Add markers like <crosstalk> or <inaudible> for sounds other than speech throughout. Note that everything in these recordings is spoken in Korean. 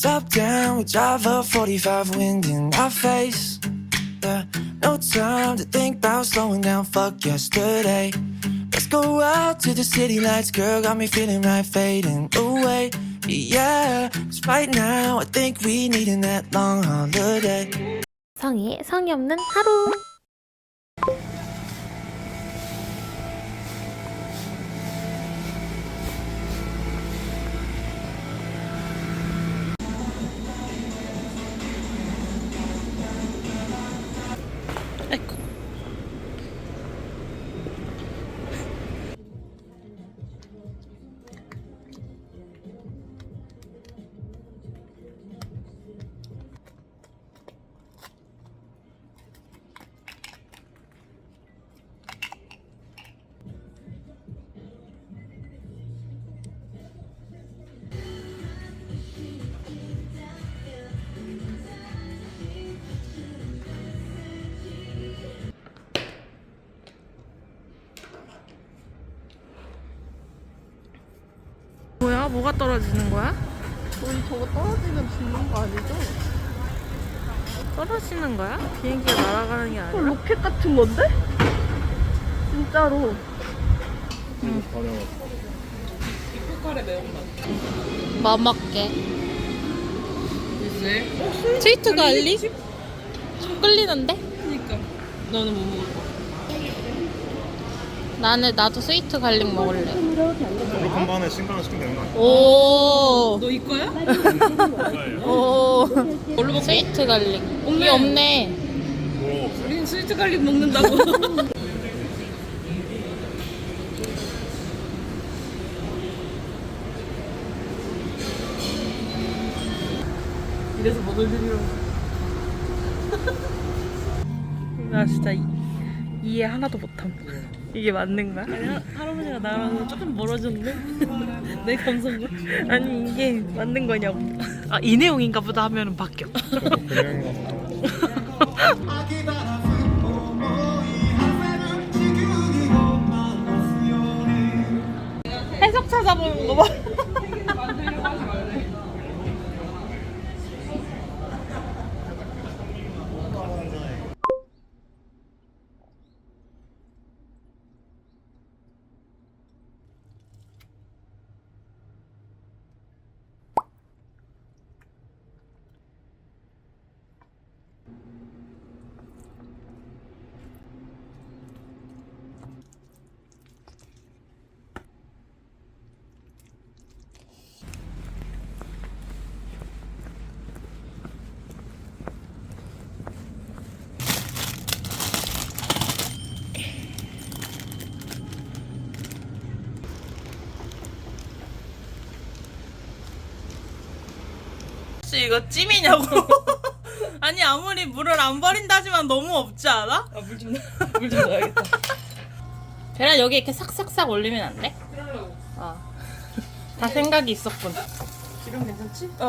Top down, we drive a 45 wind in our face. Yeah, no time to think about slowing down, fuck yesterday. Let's go out to the city lights, girl, got me feeling right, fading away. Yeah, 'cause right now I think we needin' that long holiday. 성희의 성의 없는 하루. 뭐가 떨어지는 거야? 우리 저거 떨어지면 죽는 거 아니죠? 떨어지는 거야? 비행기가 날아가는 게 어, 아니라? 로켓 같은 건데? 진짜로. 뭐 먹게? 스위트 갈릭? 끌리는데? 그니까. 너는 뭐 먹을 나는 나도 스위트 갈릭 먹을래. 한 번에 신간을 시키면 되는 거 아니야? 오. 너 이거야? <laughs> 오. 뭘로 먹 스위트 갈릭. 이게 없네. 뭐 없어요? 우린 스위트 갈릭 먹는다고. <laughs> 이래서 먹을 줄이라고. 나 <laughs> 진짜 이, 이해 하나도 못함. 이게 맞는 거야? 아니, 할- 할아버지가 나랑 조금 멀어졌네? <laughs> 내 감성과? 아니 이게 맞는 거냐고. 아 이 내용인가 보다 하면은 바뀌어. <laughs> 해석 찾아보는 거 봐. 이거 찜이냐고? <laughs> 아니 아무리 물을 안 버린다지만 너무 없지 않아? 물 좀, <laughs> 물좀 넣어야겠다. 계란 여기 이렇게 싹싹싹 올리면 안 돼? 그러려고. 어. 다 생각이 있었군. 지금 괜찮지? <laughs>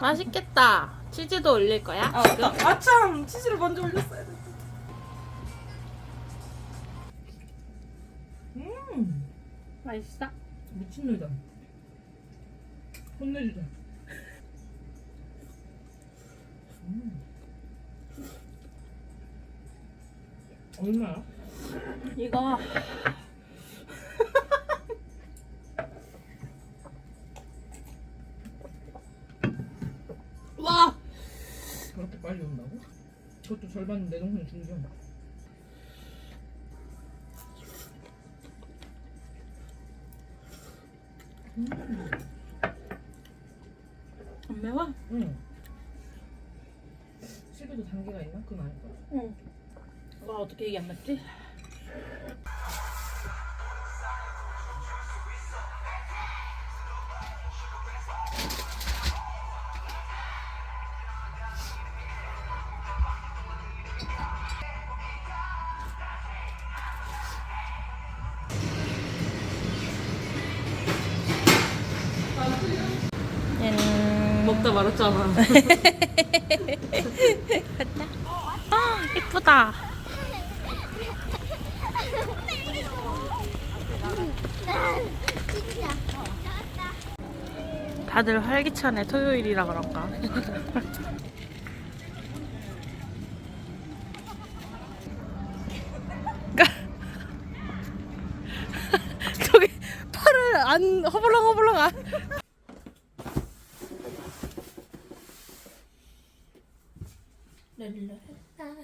맛있겠다. 치즈도 올릴 거야? 아, 맞다. 아, 참! 치즈를 먼저 올렸어야 돼. 음! 맛있어? 미친놈이다. 혼내주자. 음. 얼마야? 이거 <laughs> 와 그렇게 빨리 온다고? 그것도 절반은 내 동생 중겨. 안 아닐 거야. 응. 와 어떻게 이게 안 맞지? 먹다 말았잖아. 아 <laughs> 예쁘다. 다들 활기차네 토요일이라 그런가. <laughs> 저기 팔을 안 허벌렁 허벌렁 안.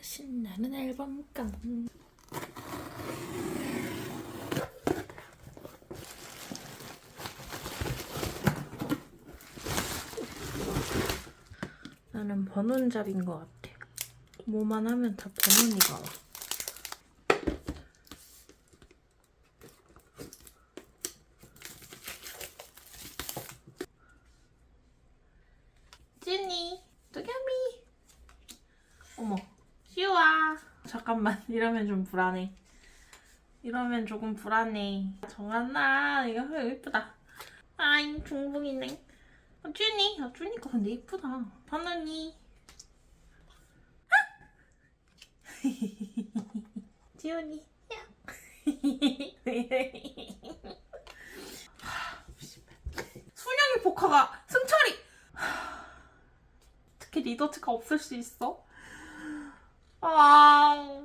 신나는 앨범감. 나는 번원잡인 것 같아. 뭐만 하면 다 번원이가 와. 찐이, 도겸이. 어머, 시우아. 잠깐만, <laughs> 이러면 좀 불안해. 이러면 조금 불안해. 정한나, 이거 예쁘다. 아잉, 중붕이네. 어, 쭈니, 아, 쭈니가 근데 이쁘다. 바나니. <laughs> 지훈이. 야. 순영이 포카가 승철이. 어떻게 리더트가 없을 수 있어? 아.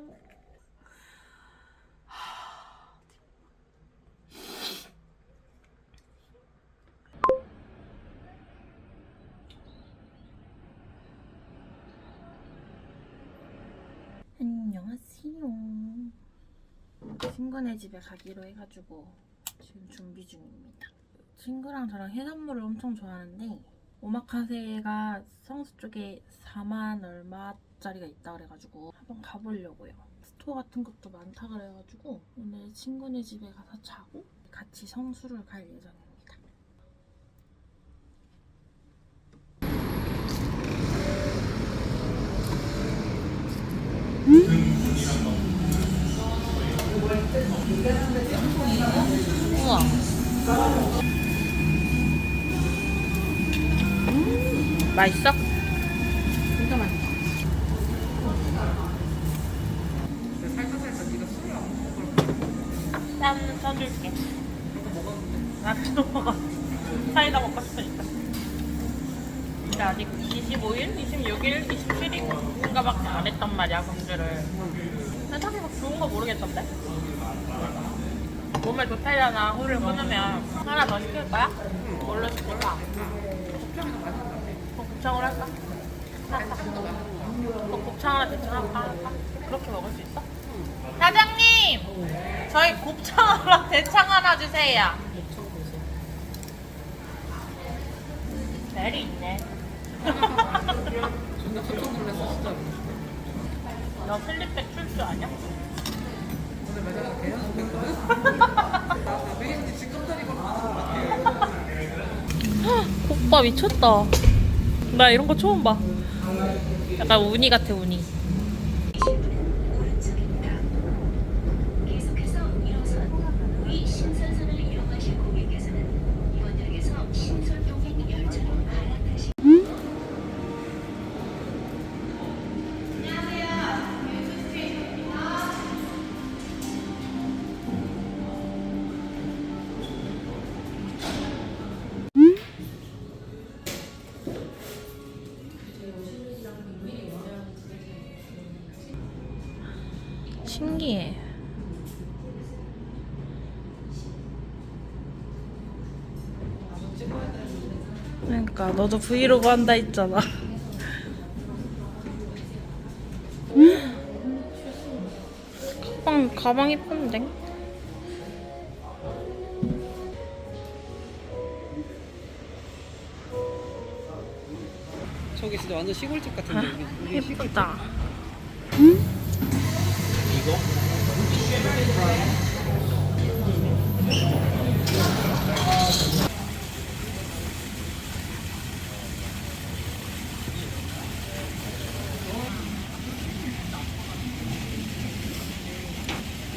안녕하세요. 친구네 집에 가기로 해가지고 지금 준비 중입니다. 친구랑 저랑 해산물을 엄청 좋아하는데 오마카세가 성수 쪽에 4만 얼마 짜리가 있다 그래가지고 한번 가보려고요. 스토어 같은 것도 많다 그래가지고 오늘 친구네 집에 가서 자고 같이 성수를 갈 예정입니다. 우와. 음, 맛있어? 진짜 맛있다. 살짝 살짝 네가 술을 안 짠 써줄게. 나도 먹어. 사이다 먹고 싶으니까. 근데 아직 25일, 26일, 27일인가밖에 안 했단 말이야, 공주를. 근데 딱히 막 좋은 거 모르겠던데? 몸에 좋다려나 후를 끊으면 하나 더 시킬 거야? 뭘로 시킬까? 어, 곱창으로 할까? 어, 곱창 하나 대충 할까? 할까? 그렇게 먹을 수 있어? 사장님! 저희 곱창 하나, <laughs> 대창 하나 주세요. 벨이 있네. 존나 깜짝 놀랐어 진짜로. 너 슬립백 출줄 아냐? 오늘 계속 됐거든. 나. 오빠 미쳤다. 나 이런 거 처음 봐. 약간 우니 같아, 우니. 그러니까 너도 브이로그 한다 했잖아. 가방 가방 이쁜데? 저기 진짜 완전 시골집 같은데 우리 우리 시골. 예쁘다.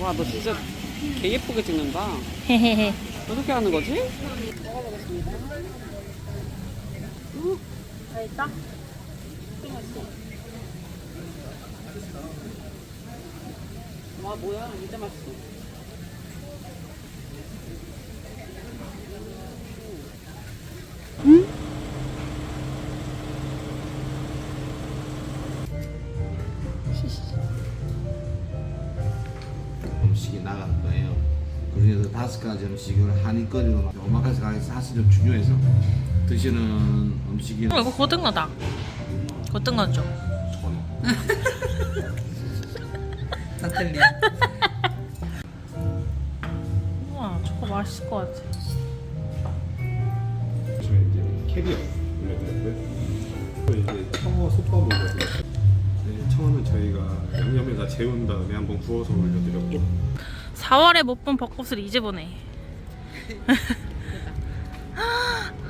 와 너 진짜 개 예쁘게 찍는다. 헤헤헤. 어떻게 하는 거지? 맛있다? 와 뭐야 진짜 맛있어. 가지 음식을 한입거리로 오마카세가 사실 좀 중요해서 드시는 음식이 어, 이거 고등어다. 고등어죠. 나탈리. 우와, 저거 맛있을 것 같아. 저희 이제 캐비어 올려드렸고요. 또 이제 청어 솥밥 올려드렸고요. 네, 청어는 저희가 양념에다 재운 다음에 한번 구워서 올려드렸고 4월에 못 본 벚꽃을 이제 보네. <laughs> 그러니까. <laughs>